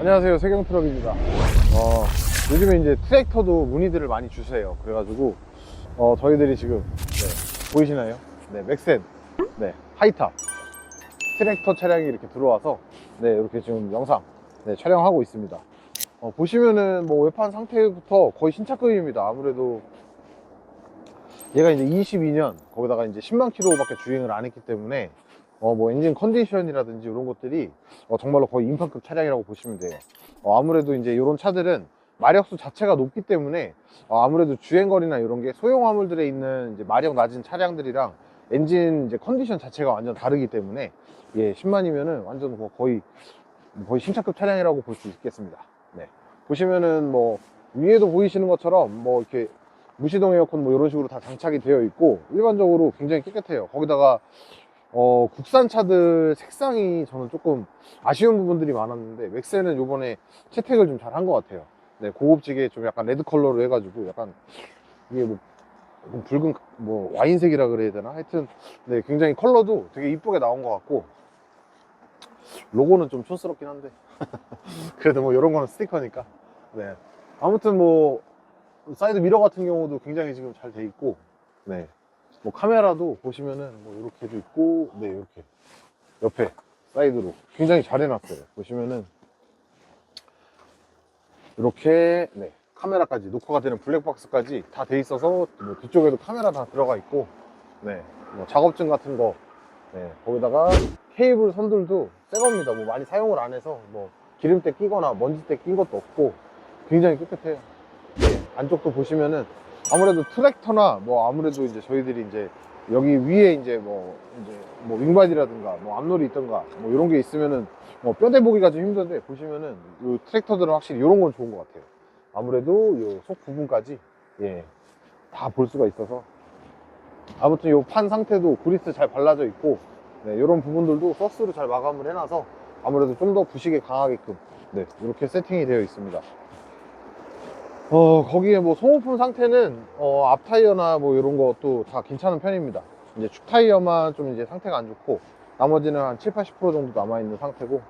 안녕하세요. 세경 트럭입니다. 어, 요즘에 이제 트랙터도 문의들을 많이 주세요. 그래가지고 어, 저희들이 지금 네, 보이시나요? 네 맥센. 네 하이탑. 트랙터 차량이 이렇게 들어와서 네 이렇게 지금 영상 네, 촬영하고 있습니다. 어, 보시면은 뭐 외판 상태부터 거의 신차급입니다. 아무래도 얘가 이제 22년 거기다가 이제 10만 킬로밖에 주행을 안 했기 때문에 어, 뭐 엔진 컨디션이라든지 이런 것들이 어, 정말로 거의 인판급 차량이라고 보시면 돼요. 어, 아무래도 이제 이런 차들은 마력수 자체가 높기 때문에 어, 아무래도 주행거리나 이런 게 소형 화물들에 있는 이제 마력 낮은 차량들이랑 엔진 이제 컨디션 자체가 완전 다르기 때문에 예, 10만이면은 완전 뭐 거의 거의 신차급 차량이라고 볼 수 있겠습니다. 네. 보시면은 뭐 위에도 보이시는 것처럼 뭐 이렇게 무시동 에어컨 뭐 이런 식으로 다 장착이 되어 있고 일반적으로 굉장히 깨끗해요. 거기다가 어, 국산 차들 색상이 저는 조금 아쉬운 부분들이 많았는데 맥스는 요번에 채택을 좀 잘 한 것 같아요. 네, 고급지게 좀 약간 레드 컬러로 해가지고 약간 이게 뭐좀 붉은 뭐 와인색이라 그래야 되나? 하여튼 네, 굉장히 컬러도 되게 이쁘게 나온 것 같고 로고는 좀 촌스럽긴 한데 그래도 뭐 이런 거는 스티커니까 네 아무튼 뭐 사이드 미러 같은 경우도 굉장히 지금 잘 돼 있고 네 뭐 카메라도 보시면은 뭐 이렇게도 있고 네 이렇게 옆에 사이드로 굉장히 잘 해놨어요. 보시면은 이렇게 네 카메라까지 녹화가 되는 블랙박스까지 다 돼 있어서 뭐 뒤쪽에도 카메라 다 들어가 있고 네뭐 작업증 같은 거 네, 거기다가 케이블 선들도 새 겁니다. 뭐 많이 사용을 안 해서 뭐 기름때 끼거나 먼지때 낀 것도 없고 굉장히 깨끗해요. 네, 안쪽도 보시면은 아무래도 트랙터나 뭐 아무래도 이제 저희들이 이제 여기 위에 이제 뭐 이제 뭐 윙바디라든가 뭐 앞놀이 있던가 뭐 이런 게 있으면은 뭐 뼈대 보기가 좀 힘든데 보시면은 이 트랙터들은 확실히 이런 건 좋은 것 같아요. 아무래도 이속 부분까지 예 다 볼 수가 있어서 아무튼 이판 상태도 그리스 잘 발라져 있고 네, 이런 부분들도 서스로 잘 마감을 해놔서 아무래도 좀 더 부식에 강하게끔 네 이렇게 세팅이 되어 있습니다. 어, 거기에 뭐 소모품 상태는 어, 앞 타이어나 뭐 이런 것도 다 괜찮은 편입니다. 이제 축 타이어만 좀 이제 상태가 안 좋고 나머지는 한 7, 80% 정도 남아 있는 상태고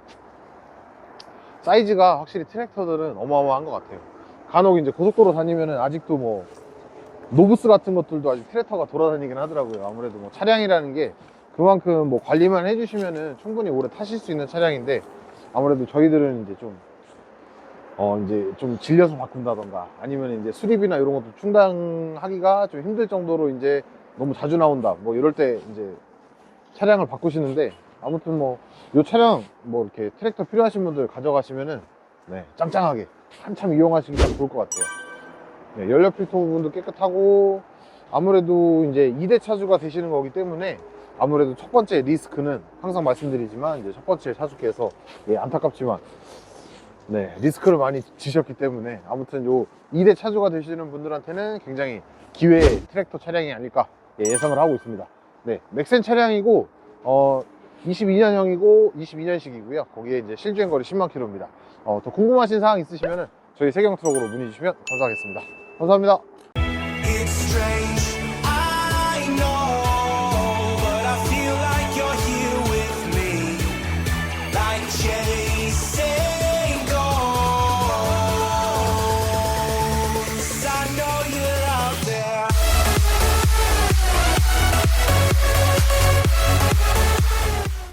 사이즈가 확실히 트랙터들은 어마어마한 것 같아요. 간혹 이제 고속도로 다니면은 아직도 뭐 노브스 같은 것들도 아직 트랙터가 돌아다니긴 하더라고요. 아무래도 뭐 차량이라는 게 그만큼 뭐 관리만 해주시면은 충분히 오래 타실 수 있는 차량인데 아무래도 저희들은 이제 좀 어, 이제 좀 질려서 바꾼다던가 아니면 이제 수리비나 이런 것도 충당하기가 좀 힘들 정도로 이제 너무 자주 나온다. 뭐 이럴 때 이제 차량을 바꾸시는데 아무튼 뭐 이 차량 뭐 이렇게 트랙터 필요하신 분들 가져가시면은 네, 짱짱하게 한참 이용하시기가 좋을 것 같아요. 네, 연료 필터 부분도 깨끗하고 아무래도 이제 2대 차주가 되시는 거기 때문에 아무래도 첫 번째 리스크는 항상 말씀드리지만 이제 첫 번째 차주께서 예, 안타깝지만 네, 리스크를 많이 지셨기 때문에 아무튼 요 2대 차주가 되시는 분들한테는 굉장히 기회의 트랙터 차량이 아닐까 예, 예상을 하고 있습니다. 네, 맥센 차량이고 어 22년형이고 22년식이고요. 거기에 이제 실주행 거리 10만 킬로입니다. 어, 더 궁금하신 사항 있으시면은 저희 세경 트럭으로 문의 주시면 감사하겠습니다. 감사합니다.